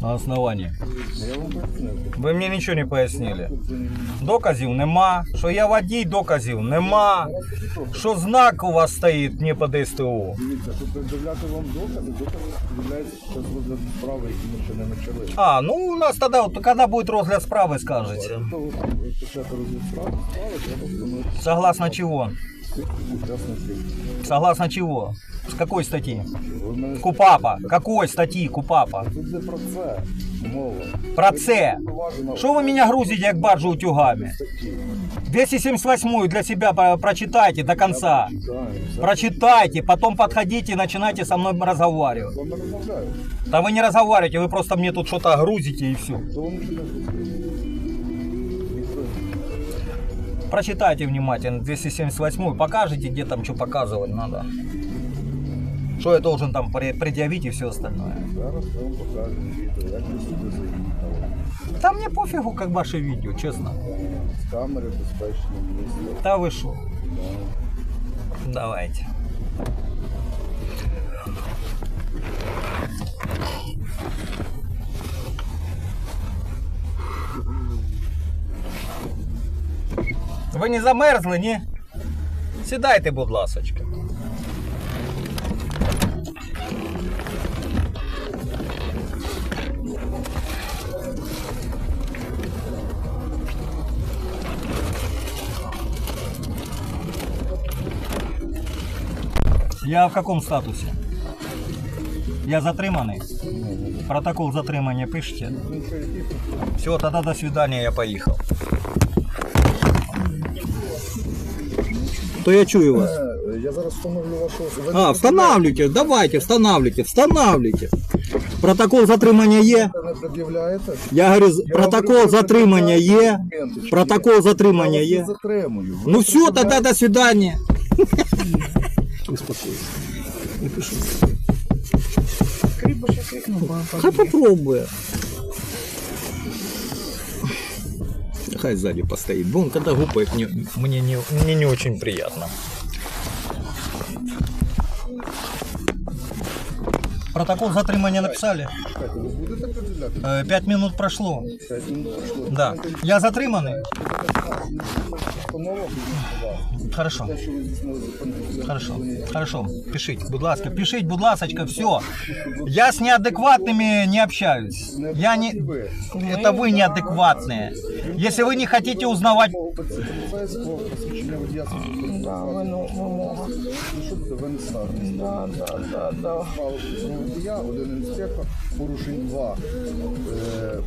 На основании. Ви мені нічого не пояснили. Доказів нема. Що я водій, доказів нема. Що знак у вас стоїть не по ДСТУ. Дивіться, щоб пред'являти вам докази, докази пред'являються під час розгляду справи, які ми ще не почали. А, ну у нас тогда, вот, когда будет розгляд справи, скажете. Того, щоб почати розгляд справи, справи треба встановити Согласно чего? учасників. Согласно чего? С какой статьи? Ви мене КУПАПа. Какой статьи КУПАПа? тут не про це мова. Про це. Поважно Что вы меня грузите, как баржу утюгами? статті. 278 для себя про- прочитайте до конца. Читаємо, все. Прочитайте, потом подходите и начинайте со мной разговаривать. З вами розмовляю. Да вы не разговариваете, вы просто мне тут что-то грузите и все. Прочитайте внимательно 278 покажите, где там что показывать надо. Что я должен там пре- предъявить и все остальное. Зараз ми вам покажемо відео, як ви сюди заїхали. Да мне пофигу, как ваше видео, честно. З камери безпечне місце. Да вы что? Да. Давайте. Ви не замерзли, ні? Сідайте, будь ласочка. Я в каком статусе? Я затриманий? Протокол затримання пишете? Все, тогда до свидания, я поехал. То я чую вас. Е, Я зараз встановлю вашу особу. А, встанавливайте, давайте, встанавливайте, встанавливайте. Протокол затримання є. Ви не пред'являєте? Я говорю, з- Я протокол говорю, затримання є. документи, чи Протокол є? затримання Я вас є. не затримую. Ви Ну все, пред'являєте? тогда до свидания. Успокойся. Не пишу. Хай попробує. Хай сзади постоит. Вон, когда гупает, мне, мне, не, мне не очень приятно. Протокол затримання написали. Пять минут прошло. Да. Я затриманий. Постанова, будь ласка. Хорошо. Те, що ви здійснили законне Хорошо, хорошо. Пишите, будь ласка, пишите, будь ласочка, все. Я с неадекватными не общаюсь. Я не... Это вы неадекватные. Если вы не хотите узнавать... Поліцейського посвідчення водія вимога. Ну що буде винесена адміністративна? Справа про водія, один інспектор, порушень два. Е,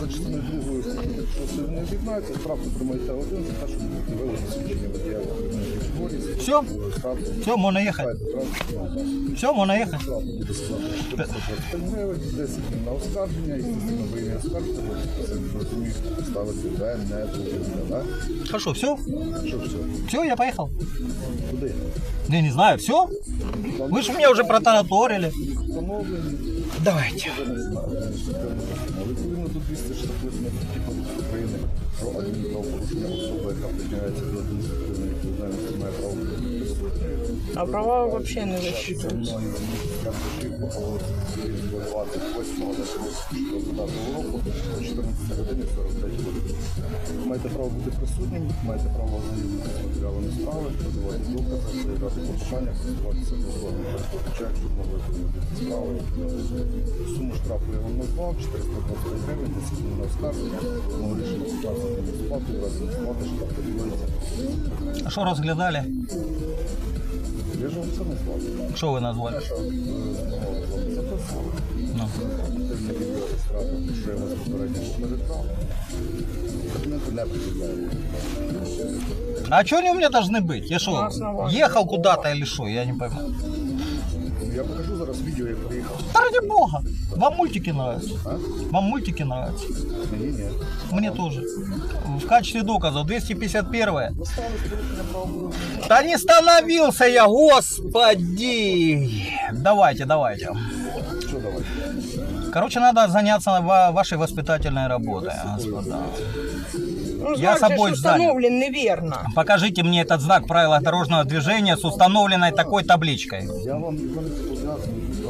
За частиною другої статті 36 не об'єднаються, штрафу тримаєте один за те, що будете вивели посвідчення водія в окремій категорії. Все, Штраф все, можно ехать. штраф Все, можно ехать. штраф буде складати 425 гривень, 10 днів на оскарження, і звісно, ви не оскаржите, ви це розумію, ставити де, не повинно, так? Хорошо, все, Що все? все, я поехал. Куди? Я не знаю, все. Вы же меня уже протараторили. Встановлені. Давайте. Відповідно до 268 статті Кодексу України про адмінправопорушення особи, яка притягається до адміністративної відповідальності, має право бути присутньою. А права вообще не засчитываются. Мною я пишив по голосу 28 року о 14 годині 45 хвилин. Ви маєте право бути присутнім, маєте право ознайомитися з матеріалами справи, подавати докази, заявляти клопотання, користуватися дозволом перешкоджача, щоб могли проводити справи. Суму штрафу я вам назвав, 420 гривень, 10 днів на оскарження, тому рішення 15 днів сплати, в разі не сплати штраф підводиться. А что разглядали? Я ж вам це назвав. Что вы назвали? Записували. Ну. Активне відеореєстратор, що я вас попередньо попереджав. Документи не пред'являю. А что они у меня должны быть? Я На что, основании ехал куда-то или что? Я не пойму. Я покажу зараз відео, як приїхав. Да ради бога. Вам мультики нравятся? А? Вам мультики нравятся? Мені ні. Мне тоже. В качестве доказа 251 Доставили порушення правопорушення. Да не становился я, господи! Давайте, давайте. Короче, надо заняться ва- вашей воспитательной работой, господа. Ну, Я знак собой же ж занят. установлен неверно. Покажите мне этот знак правила дорожного движения с установленной такой табличкой. Я вам.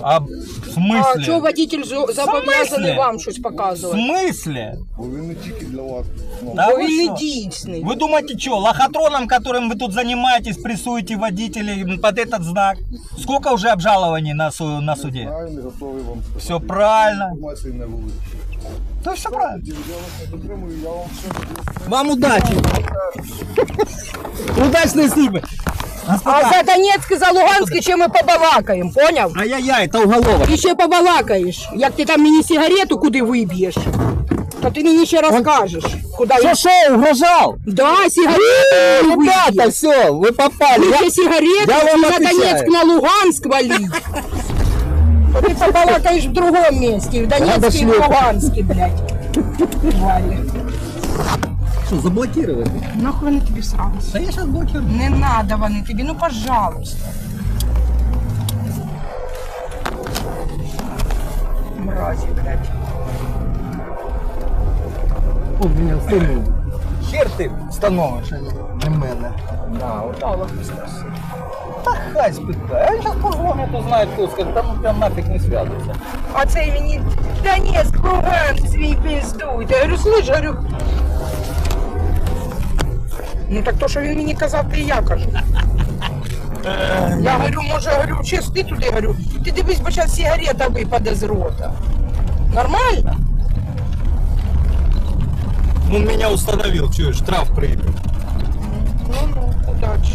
А в А смысле? чого водитель зо- зобов'язаний смысле? вам щось В показувати? смысле? Бо він не тільки для вас. Ну, Да Бо вы він не что? дійсний. Вы думаете, что, лохотроном, которым вы тут занимаетесь, прессуете водителей под этот знак? Сколько уже обжалований на, су- на суде? Знаю, не готовий вам сказати. Все правильно. Інформації не володію. То все правильно. Я вас не дотримую, я вам все Вам удачи. Удачной службы. А за Донецьк і за Луганськ ще ми побалакаємо, поняв? Ай-яй-яй, это уголовок. І ще побалакаєш. Як ти там мені сигарету куди виб'єш, то ти мені ще розкажеш, куди я... что, угрожал? Да, сигарету виб'єш. все, вы попали. Ще сигарету я вам на отвечаю. Донецьк, на Луганськ валить. Ти побалакаєш в другому місці, в Донецьку і в Луганську, блядь. Тварі. Что, заблокировали? Нахуй вони тобі сралися? Да я сейчас блокирую. Не надо вони тобі, ну пожалуйста. Мразі, блядь. Он меня встынул. Хер ты становишь. Не мене. Да, удало спросив. Та хай спитає. Я сейчас позвоню, то знает, кто скажет. Там прям нафиг не связывается. А цей мені Донецьк, Луганськ, свій пиздуй. Я говорю, слышь, говорю. Ну так то, що він мені казав, то і я кажу. Я говорю, може, говорю, чесно, ти туди говорю, ти дивись, бо зараз сигарета випаде з рота. Нормально? Ну меня установил, чуешь, штраф принял. Ну, ну, удачи.